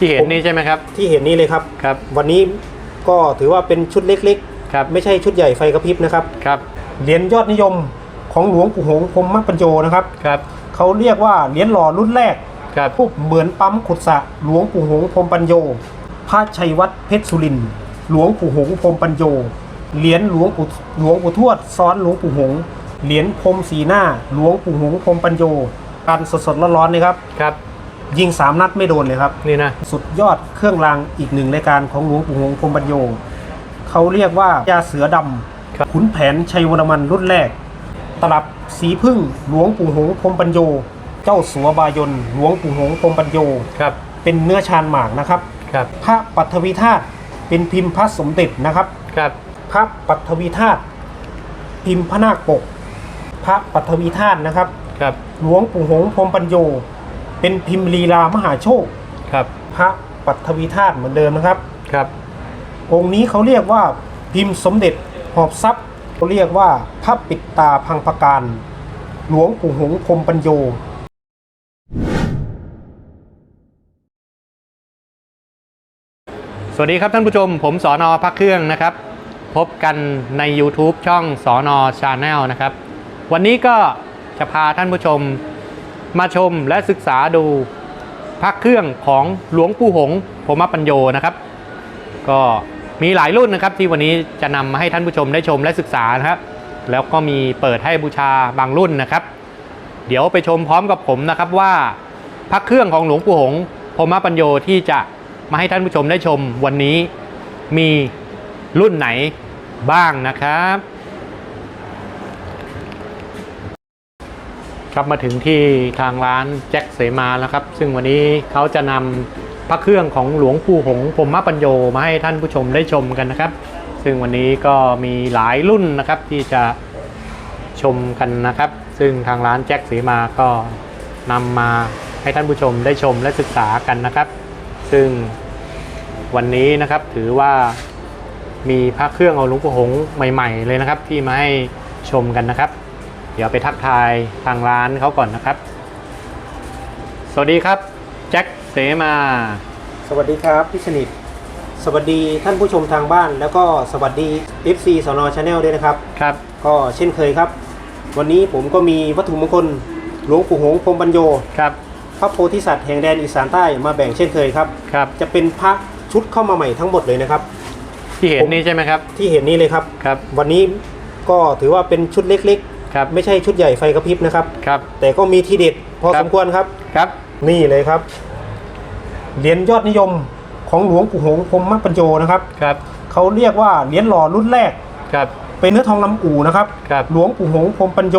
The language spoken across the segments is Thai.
ที่เห็นนี่ใช่ไหมครับ ที่เห็นนี่เลยครับครับ วันนี้ก็ถือว่าเป็นชุดเล็กครับๆไม่ใช่ชุดใหญ่ไฟกระพริบนะครับครับเหรียญยอดนิยมของหลวงปู่หงส์พรหมปัญโยนะครับครับเขาเรียกว่าเหรียญหล่อรุ่นแรกครับรูปเหมือนปั๊มขุดสระหลวงปู่หงส์พรหมปัญโยพระชัยวัดเพชรสุรินทร์หลวงปู่หงส์พรหมปัญโยเหรียญหลวงปู่หลวงปู่ทวดซ้อนหลวงปู่หงส์เหรียญพรหมสีหน้า หลวงปู่หงส์พรหมปัญโยการสดๆร้อนๆเลยครับครับ ยิงสามนัดไม่โดนเลยครับ นี่นะ สุดยอดเครื่องรางอีกหนึ่งรายการของหลวงปู่หงส์พรหมปัญโยเขาเรียกว่ายาเสือดำครับขุนแผนชัยวรมันรุ่นแรก ตลับสีพึ่งหลวงปู่หงส์พรหมปัญโยเจ้าสัวบายนหลวงปู่หงส์พรหมปัญโยครับเป็นเนื้อชานหมากนะครับครับ พระปัทวีธาตุเป็นพิมพ์พระสมเด็จนะครับครับพระปัทวีธาตุพิมพ์พระนาคปก พระปัทวีธาตุนะครับครับหลวงปู่หงส์พรหมปัญโย เป็นพิมพ์ลีลามหาโชค ครับพระปัทวีธาตุเหมือนเดิมนะครับ ครับ องค์นี้เขาเรียกว่าพิมพ์สมเด็จหอบทรัพย์เขาเรียกว่าพระปิดตาพังประการ หลวงปู่หงส์พรหมปัญโยสวัสดีครับท่านผู้ชม ผมสอนอพักเครื่องนะครับ พบกันใน YouTube ช่องสอนอชาแนลนะครับ วันนี้ก็จะพาท่านผู้ชม มาชมและศึกษาดูพักเครื่องของหลวงปู่หงส์พรมปัญโยนะครับ ก็มีหลายรุ่นนะครับที่วันนี้จะนำมาให้ท่านผู้ชมได้ชมและศึกษานะครับ แล้วก็มีเปิดให้บูชาบางรุ่นนะครับ เดี๋ยวไปชมพร้อมกับผมนะครับว่าพระเครื่องของหลวงปู่หงส์พรมปัญโยที่จะมาให้ท่านผู้ชมได้ชมวันนี้มีรุ่นไหนบ้างนะครับ ครับมาถึงที่ทางร้านแจ็คเสมาแล้วครับ ซึ่งวันนี้เขาจะนำพระเครื่องของหลวงปู่หงส์พรมปัญโยมาให้ท่านผู้ชมได้ชมกันนะครับ ซึ่งวันนี้ก็มีหลายรุ่นนะครับที่จะชมกันนะครับ ซึ่งทางร้านแจ็คเสีมาก็นำมาให้ท่านผู้ชมได้ชมและศึกษากันนะครับ ซึ่งวันนี้นะครับถือว่ามีพระเครื่องเอาหลวงปู่หงส์ใหม่ ๆ เลยนะครับ ที่มาให้ชมกันนะครับ ดี๋ยวไปทักทายทางร้านเขาก่อนนะครับ สวัสดีครับแจ็คเสมา สวัสดีครับพี่สนิท สวัสดีท่านผู้ชมทางบ้าน แล้วก็สวัสดี FC สนชาแนลด้วยนะครับ ครับ ก็เช่นเคยครับ วันนี้ผมก็มีวัตถุมงคลหลวงปู่หงส์พรหมปัญโยครับพระโพธิสัตว์แห่งแดนอีสานใต้มาแบ่งเช่นเคยครับ ครับ จะเป็นพระชุดเข้ามาใหม่ทั้งหมดเลยนะครับ ที่เห็นนี่ใช่ไหมครับ ที่เห็นนี่เลยครับ ครับ วันนี้ก็ถือว่าเป็นชุดเล็ก ครับๆไม่ใช่ชุดใหญ่ไฟกระพริบนะครับ ครับ แต่ก็มีทีเด็ดพอครับ สมควรครับ ครับ นี่เลยครับ เหรียญยอดนิยมของหลวงปู่หงส์พรหมปัญโยนะครับครับ เขาเรียกว่าเหรียญหล่อรุ่นแรก ครับ เป็นเนื้อทองลำอู่นะครับ ครับ หลวงปู่หงส์พรหมปัญโย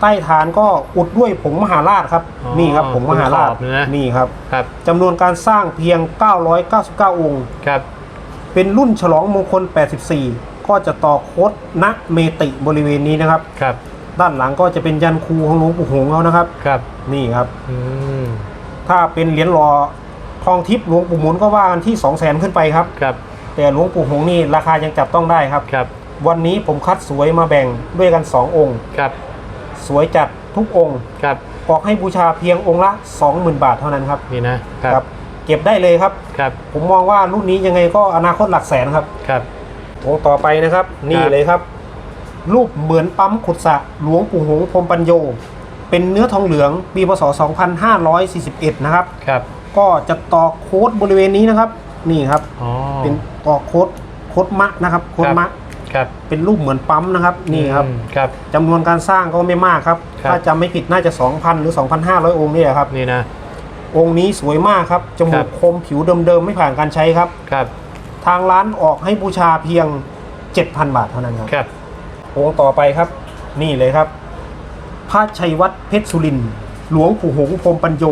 ใต้ฐานก็อุดด้วยผงมหาราชครับ อ๋อนี่ครับผงมหาราชขอบนะ นี่ครับครับ จำนวนการสร้างเพียง 999 องค์ ครับ เป็นรุ่นฉลองมงคล 84 ก็จะต่อโคดณเมติบริเวณนี้นะครับ ครับ ด้านหลังก็จะเป็นยันคูของหลวงปู่หงส์เขานะครับ ครับ นี่ครับ อืม ถ้าเป็นเหรียญหล่อทองทิพย์หลวงปู่หมุนก็ว่ากันที่2 0 0แสนขึ้นไปครับ ครับ แต่หลวงปู่หงส์นี่ราคายังจับต้องได้ครับ ครับ วันนี้ผมคัดสวยมาแบ่งด้วยกัน 2 องค์ ครับ สวยจัดทุกองค์ครับ ออกให้บูชาเพียงองค์ละ 20,000 บาทเท่านั้นครับนี่นะ ครับ เก็บได้เลยครับ ครับ ผมมองว่ารุ่นนี้ยังไงก็อนาคตหลักแสนครับ ครับ องค์ต่อไปนะครับ นี่ครับเลยครับ รูปเหมือนปั๊มขุดสระหลวงปู่หงส์พรหมปัญโย เป็นเนื้อทองเหลืองปีพศ 2541 นะครับครับ ก็จะต่อโค้ดบริเวณนี้นะครับ นี่ครับอ๋อเป็นต่อโค้ดโค้ดมะนะครับโค้ดมะครับเป็นรูปเหมือนปั๊มนะครับนี่ครับอืมครับจำนวนการสร้างก็ไม่มากครับครับ ถ้าจำไม่ผิดน่าจะ 2,000 หรือ 2,500 องค์นี่แหละครับนี่นะองค์นี้สวยมากครับจมูครักบคมผิวเดิมๆไม่ผ่านการใช้ครับครับ ทางร้านออกให้บูชาเพียง 7,000 บาทเท่านั้นครับครับ องค์ต่อไปครับ นี่เลยครับ พระชัยวัดเพชรสุรินทร์หลวงปู่หงส์พรหมปัญโย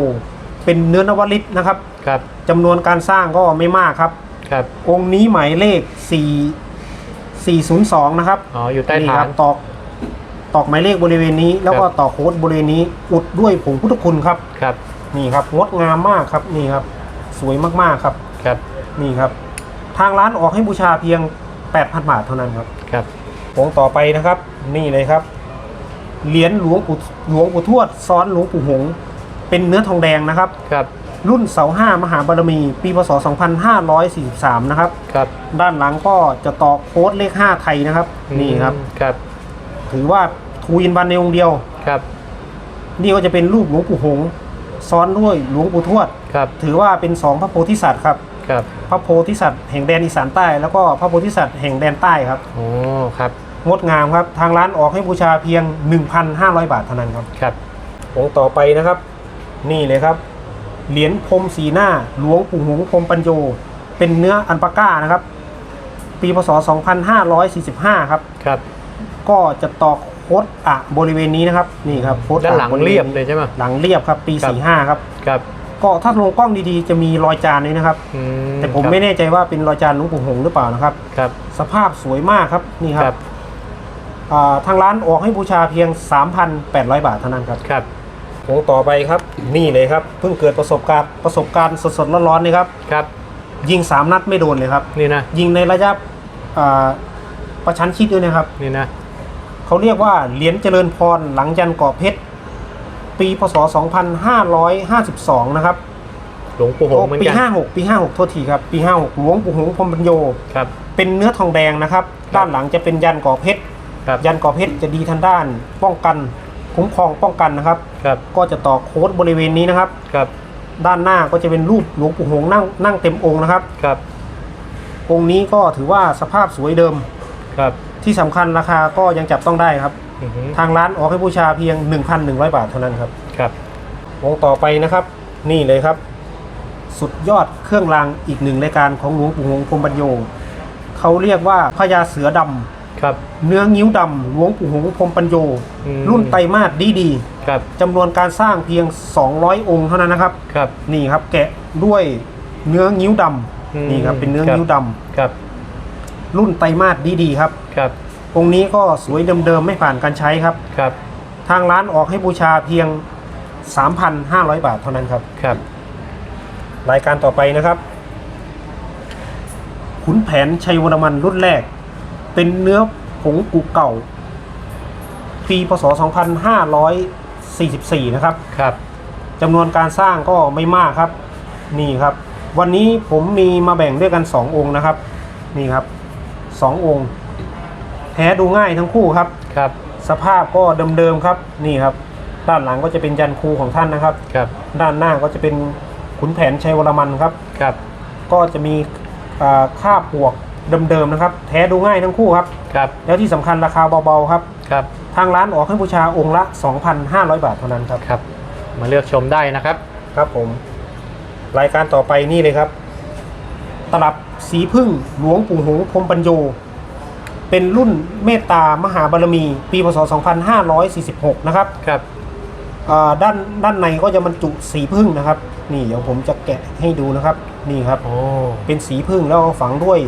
เป็นเนื้อนวลิตนะครับครับ จำนวนการสร้างก็ไม่มากครับ ครับ องค์นี้หมายเลข 4 402 นะครับอ๋อ อยู่ใต้นี่ฐาคน รับตอกตอกหมายเลขบริเวณนี้ แล้วก็ครับ ตอกโค้ดบริเวณนี้อุดด้วยผงพุทธคุณครับ ครับ นี่ครับงดงามมากครับนี่ครับ สวยมากๆครับ ครับ นี่ครับ ทางร้านออกให้บูชาเพียง 8,000 บาทเท่านั้นครับครับ องค์ต่อไปนะครับ นี่เลยครับ เหรียญหลวงปู่หลวงปู่ทวด ซ้อนหลวงปู่หงส์เป็นเนื้อทองแดงนะครับ ครับ รุ่นเสาห้ามหาบารมี ปีพศ 2543 นะครับ ครับ ด้านหลังก็จะต่อโค้ดเลข 5 ไทยนะครับ นี่ครับ ครับ ถือว่าทูอินวันในองค์เดียว ครับ นี่ก็จะเป็นรูปหลวงปู่หงส์ซ้อนด้วยหลวงปู่ทวด ครับ ถือว่าเป็นสองพระโพธิสัตว์ครับ ครับพระโพธิสัตว์แห่งแดนอีสานใต้ แล้วก็พระโพธิสัตว์แห่งแดนใต้ครับโอ้ครับงดงามครับ ทางร้านออกให้บูชาเพียง 1,500 บาทเท่านั้นครับครับองค์ต่อไปนะครับ นี่เลยครับ เหรียญพรมสีหน้าหลวงปู่หงส์พรมปัญโย เป็นเนื้ออันปาก้านะครับ ปีพศ 2545 ครับครับ ก็จะตอกโคดอะบริเวณนี้นะครับ นี่ครับโคดด้านอะหลังบริวณเรียบเลยใช่ไหมหลังเรียบครับ ปีครับ45 ครับครับ ก็ถ้าลงกล้องดีๆ จะมีรอยจานนี้นะครับ อืแต่ผมครับไม่แน่ใจว่าเป็นรอยจานหลวงปู่หงส์หรือเปล่านะครับ ครับสภาพสวยมากครับนี่คครัรับบอ่าทางร้านออกให้บูชาเพียง 3,800 บาทเท่านั้นครับครับองค์ต่อไปครับ นี่เลยครับเพิ่งเกิดประสบการณ์ประสบการณ์สดๆร้อนๆเลยครับ ครับยิง 3 นัดไม่โดนเลยครับ นี่นะยิงในระยะอ่าประชันชิดด้วยนะครับ นี่นะเขาเรียกว่าเหรียญเจริญพรหลังยันเกาะเพชร ปีพศ 2552 นะครับหลวงปู่หงส์เหมือนปีกัน56 ปี 56 โทษทีครับ ปี 56 หลวงปู่หงส์พรหมปัญโย ครับเป็นเนื้อทองแดงนะครับ ด้านหลังจะเป็นยันเกาะเพชร ครับยันเกาะเพชรจะดีทางด้าน ป้องกันคุ้มครองป้องกันนะครับ ครับก็จะต่อโค้ดบริเวณนี้นะครับ ครับด้านหน้าก็จะเป็นรูปหลวงปู่หงส์นั่งนั่งเต็มองค์นะครับ ครับองค์นี้ก็ถือว่าสภาพสวยเดิม ครับที่สำคัญราคาก็ยังจับต้องได้ครับ อือฮึทางร้านออกให้บูชาเพียง 1,100 บาทเท่านั้นครับครับองค์ต่อไปนะครับ นี่เลยครับ สุดยอดเครื่องรางอีกหนึ่งรายการของหลวงปู่หงส์พรหมปัญโยเขาเรียกว่าพญาเสือดำครับ เนื้องิ้วดำหลวงปู่หงส์พรหมปัญโยอืม รุ่นไตรมาสดีดีครับๆจำนวนการสร้างเพียง 200 องค์เท่านั้นนะครับ ครับ นี่ครับแกะด้วยเนื้องิ้วดอืมำนี่ครับเป็นเนื้อครับ งิ้วดครับำรุ่นไตรมาสดีดีๆครับ ครับ องค์นี้ก็สวยเดิมๆไม่ผ่านการใช้ครับ ครับ ทางร้านออกให้บูชาเพียง 3,500 บาทเท่านั้นครับ ครับ รายการต่อไปนะครับ ขุนแผนชัยวรมันรุ่นแรก เป็นเนื้อผงกุเก่า ปีพศ 2544 นะครับ ครับจำนวนการสร้างก็ไม่มากครับ นี่ครับ วันนี้ผมมีมาแบ่งด้วยกัน 2 องค์นะครับ นี่ครับ 2 องค์ แท้ดูง่ายทั้งคู่ครับ ครับ สภาพก็เดิมๆครับนี่ครับ ด้านหลังก็จะเป็นยันครูของท่านนะครับ ครับ ด้านหน้าก็จะเป็นขุนแผนชัยวรมันครับ ครับ ก็จะมีอ่าค่าบวกเดิมๆนะครับ แท้ดูง่ายทั้งคู่ครับ ครับ แล้วที่สำคัญราคาเบาๆครับ ครับ ทางร้านออกให้บูชาองค์ละ 2,500 บาทเท่านั้นครับ ครับ มาเลือกชมได้นะครับ ครับผม รายการต่อไปนี่เลยครับ ตลับสีพึ่งหลวงปู่หงส์พรหมปัญโย เป็นรุ่นเมตตามหาบารมี ปีพศ 2546 นะครับครับอ่าด้านด้านในก็จะบรรจุสีพึ่งนะครับ นี่เดี๋ยวผมจะแกะให้ดูนะครับ นี่ครับ โอ้ เป็นสีพึ่งแล้วก็ฝังด้วย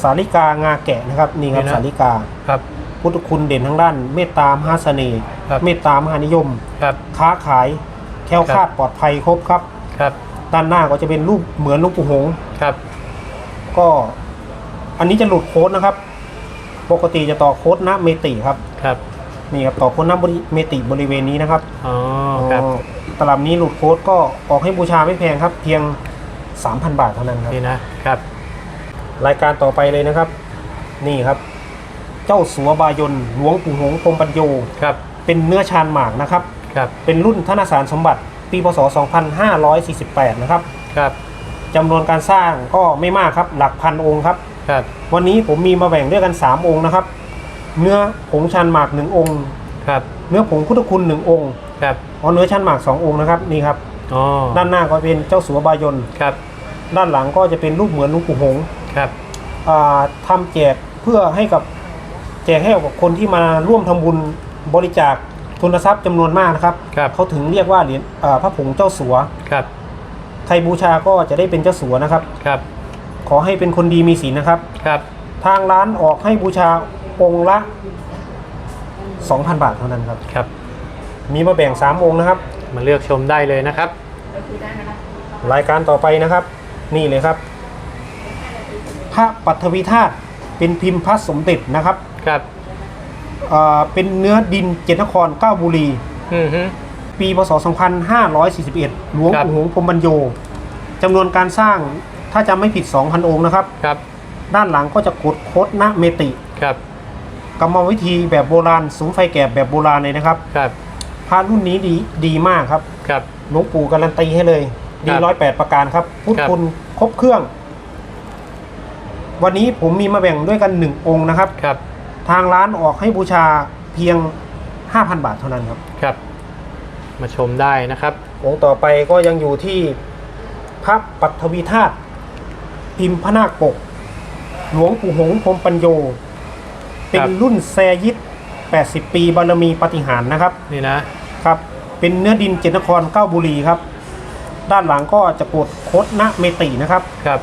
สาลิกางาแกะนะครับ นี่ครับนี่นะ สาลิกา ครับ พุทธคุณเด่นทางด้านเมตตามหาเสน่ห์ครับ เมตตามหานิยม ครับ ค้าขายแคล้วคลาดปลอดภัยครบครับ ครับด้านหน้าก็จะเป็นรูปเหมือนหลูกปู่หงส์ครับ ก็อันนี้จะหลุดโค้ดนะครับ ปกติจะต่อโค้ดณเมติครับครับนี่ครับต่อโค้ดณเมติบริเวณนี้นะครับอ๋อครับอ๋อตลับนี้หลุดโค้ดก็ออกให้บูชาไม่แพงครับ เพียง 3,000 บาทเท่านั้นครับนี่นะครับ รายการต่อไปเลยนะครับ นี่ครับ เจ้าสัวบายนหลวงปู่หงส์พรหมปัญโยครับ เป็นเนื้อชานหมากนะครับครับเป็นรุ่นธนสารสมบัติปีพศ 2548 นะครับครับจำนวนการสร้างก็ไม่มากครับ หลักพันองค์ครับ ครับ วันนี้ผมมีมาแบ่งด้วยกัน 3 องค์นะครับ เนื้อผงชันหมาก1องค์ ครับ เนื้อผงพุทธคุณ1องค์ ครับ อ๋อเนื้อชันหมาก2องค์นะครับนี่ครับอ๋อด้านหน้าก็เป็นเจ้าสัวบายนครับ ด้านหลังก็จะเป็นรูปเหมือนหลุงปู่หงส์ครับอ่าทำแจกเพื่อให้กับแจกให้กับคนที่มาร่วมทำบุญบริจาคทุนทรัพย์จำนวนมากนะครับครับ เขาถึงเรียกว่าเหรียญอ่าพระผงเจ้าสัว ครับไทยบูชาก็จะได้เป็นเจ้าสัวนะครับ ครับ ขอให้เป็นคนดีมีศีลนะครับ ครับ ทางร้านออกให้บูชาองค์ละ 2,000 บาทเท่านั้นครับ ครับ มีมาแบ่ง 3 องค์นะครับ มาเลือกชมได้เลยนะครับ รายการต่อไปนะครับ นี่เลยครับ พระปัทวีธาตุเป็นพิมพ์พระสมเด็จนะครับครับอ่าเป็นเนื้อดินเจตนครเก้าบุรี อือฮึ ปีพศ 2541 หลวงครับ ปู่หงส์พรหมบรรโยจำนวนการสร้าง ถ้าจำไม่ผิด 2,000 องค์นะครับ ครับ ด้านหลังก็จะกดโคดนะเมติครับ กรรมวิธีแบบโบราณสุมไฟแกบแบบโบราณเลยนะครับครับ พระรุ่นนี้ดีดีมากครับ ครับ หลวงปู่การันตีให้เลยดีครับร้อยแปดประการครับ พุทธครับคุณครบเครื่อง วันนี้ผมมีมาแบ่งด้วยกันหนึ่งองค์นะครับ ครับ ทางร้านออกให้บูชาเพียง 5,000 บาทเท่านั้นครับ ครับ มาชมได้นะครับ องค์ต่อไปก็ยังอยู่ที่พระปัทวีธาตุ พิมพ์พระนาคปก หลวงปู่หงส์พรหมปัญโย เป็นครับรุ่นแซยิต80 ปีบารมีปาฏิหารย์นะครับนี่นะครับ เป็นเนื้อดินเจตนครเก้าบุรีครับ ด้านหลังก็จะกดโคดนะเมตินะครับครับ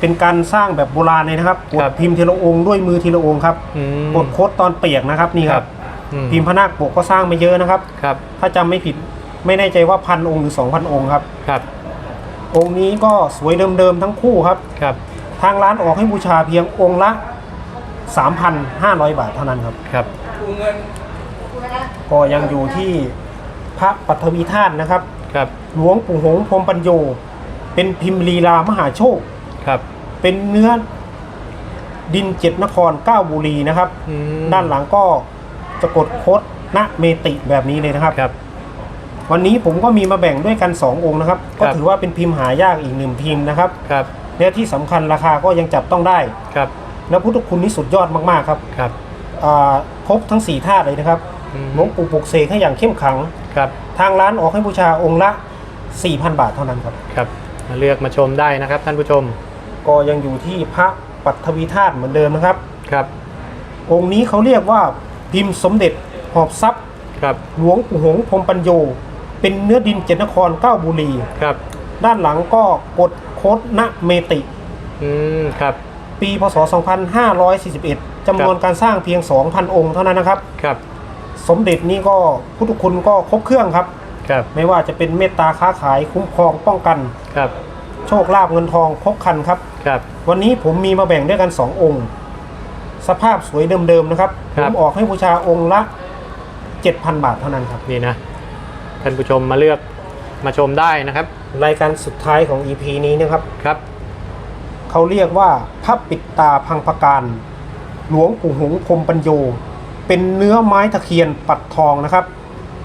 เป็นการสร้างแบบโบราณเลยนะครับกครัดบพิมพ์ทีละองค์ด้วยมือทีละองค์ครับอืมกดโคดตอนเปียกนะครับนี่ครับอืพิมพ์พระนาคปกก็สร้างไม่เยอะนะครับครับ ถ้าจำไม่ผิดไม่แน่ใจว่าพันองค์หรือสองพันองค์ครับครับ องค์นี้ก็สวยเดิมๆทั้งคู่ครับ ครับ ทางร้านออกให้บูชาเพียงองค์ละ 3,500 บาทเท่านั้นครับ ครับ ก็ยังอยู่ที่พระปัทวีธาตุนะครับ ครับ หลวงปู่หงส์พรหมปัญโย เป็นพิมพ์ลีลามหาโชค ครับ เป็นเนื้อดินเจ็ดนครเก้าบุรีนะครับ อืมด้านหลังก็จะกดโคดณเมติแบบนี้เลยนะครับ ครับ วันนี้ผมก็มีมาแบ่งด้วยกัน 2 องค์นะครับคก็รับถือว่าเป็นพิมพ์หายากอีกหนึ่งพิมพ์นะครับครับและที่สำคัญราคาก็ยังจับต้องได้ครับและพุทธคุณนี่สุดยอดมากๆครับครับอ่าครบทั้ง4ธาตุเลยนะครับอืมหลวงปู่ปลุกเสกให้อย่างเข้มขังครับทางร้านออกให้บูชาองค์ละ 4,000 บาทเท่านั้นครับครับมาเลือกมาชมได้นะครับท่านผู้ชม ก็ยังอยู่ที่พระปัทวีธาตุเหมือนเดิมนะครับครับ องค์นี้เขาเรียกว่าพิมพ์สมเด็จหอบทรัพย์ครับหลวงปู่หงส์พรหมปัญโย เป็นเนื้อดินเจตนครเก้าบุรี ครับด้านหลังก็กดโคดณเมติ อืมครับ ปีพศ 2541จำนวนการสร้างเพียง 2,000 องค์เท่านั้นนะครับ ครับ สมเด็จนี้ก็พุทธคุณก็ครบเครื่องครับ ครับ ไม่ว่าจะเป็นเมตตาค้าขายคุ้มครองป้องกัน ครับ โชคลาภเงินทองครบครันครับ ครับ วันนี้ผมมีมาแบ่งด้วยกัน 2 องค์ สภาพสวยเดิมๆนะครับคผรับมออกให้บูชาองค์ละ 7,000 บาทเท่านั้นครับ นี่นะ ท่านผู้ชมมาเลือกมาชมได้นะครับ รายการสุดท้ายของ EP นี้นะครับ ครับ เขาเรียกว่าพระปิดตาพังพการ หลวงปู่หงส์พรหมปัญโย เป็นเนื้อไม้ตะเคียนปัดทองนะครับ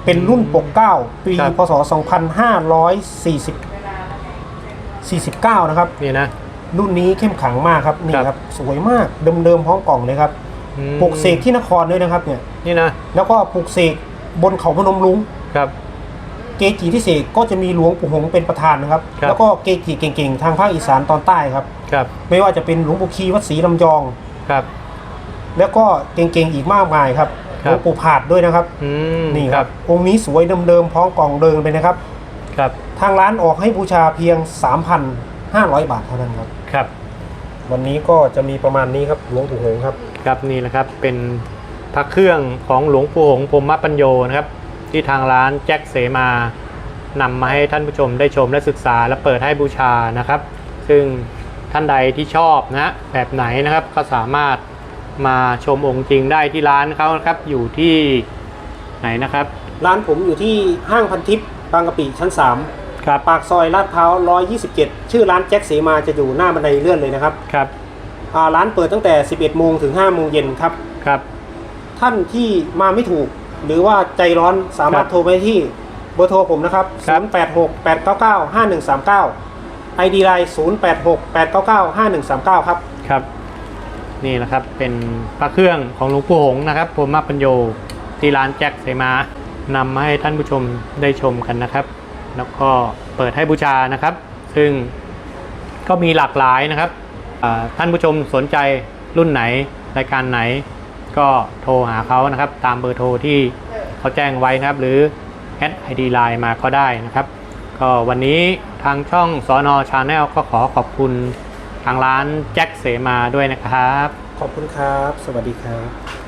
เป็นรุ่นปกเกล้าปีครับ พศ 2540 49 นะครับ นี่นะ รุ่นนี้เข้มขังมากครับนี่ครับครับสวยมากเดิมๆพร้อมกล่องเลยครับอืมปลูกเสกที่นครด้วยนะครับเนี่ย นี่นะ แล้วก็ปลูกเสกบนเขาพนมลุงครับ เกจิที่เสกก็จะมีหลวงปู่หงส์เป็นประธานนะครับ ครับ แล้วก็เกจิเก่งๆ ทางภาคอีสานตอนใต้ครับ ครับไม่ว่าจะเป็นหลวงปู่คีวัดศรีลำยอง ครับ แล้วก็เก่งๆอีกมากมายครับคหรัลบวงปู่ผาดด้วยนะครับ อืมนี่ครับองค์นี้สวยเดิมๆพร้อมกล่องเดิมเลยนะครับ ครับทางร้านออกให้บูชาเพียง 3,500 บาทเท่านั้นครับ ครับ วันนี้ก็จะมีประมาณนี้ครับหลวงปู่หงส์ครับ ครับนี่แหละครับเป็นพระเครื่องของหลวงปู่หงส์พรหมปัญโยนะครับ ที่ทางร้านแจ็คเสมานำมาให้ท่านผู้ชมได้ชมและศึกษาและเปิดให้บูชานะครับ ซึ่งท่านใดที่ชอบนะแบบไหนนะครับก็สามารถมาชมองค์จริงได้ที่ร้านเขานะครับอยู่ที่ไหนนะครับ ร้านผมอยู่ที่ห้างพันทิพย์บางกะปิชั้น 3 ครับ ปากซอยลาดพร้าว127 ชื่อร้านแจ็คเสมาจะอยู่หน้าบันไดเลื่อนเลยนะครับครับอ่าร้านเปิดตั้งแต่ 11 โมงถึง 5 โมงเย็นครับครับ ท่านที่มาไม่ถูก หรือว่าใจร้อนสามารถครับโทรไปที่เบอร์โทรผมนะครับครับ 0868995139 ID Line 0868995139 ครับ ครับ นี่นะครับเป็นพระเครื่องของหลวงปู่หงส์นะครับพรหมปัญโยที่ร้านแจ็คเสมานำมาให้ท่านผู้ชมได้ชมกันนะครับ แล้วก็เปิดให้บูชานะครับ ซึ่งก็มีหลากหลายนะครับอ่าท่านผู้ชมสนใจรุ่นไหนรายการไหน ก็โทรหาเขานะครับตามเบอร์โทรที่เขาแจ้งไว้นะครับ หรือแอดไอดีไลน์มาก็ได้นะครับ ก็วันนี้ทางช่องสอนอชาแนลก็ขอขอบคุณทางร้านแจ็คเสมาด้วยนะครับ ขอบคุณครับ สวัสดีครับ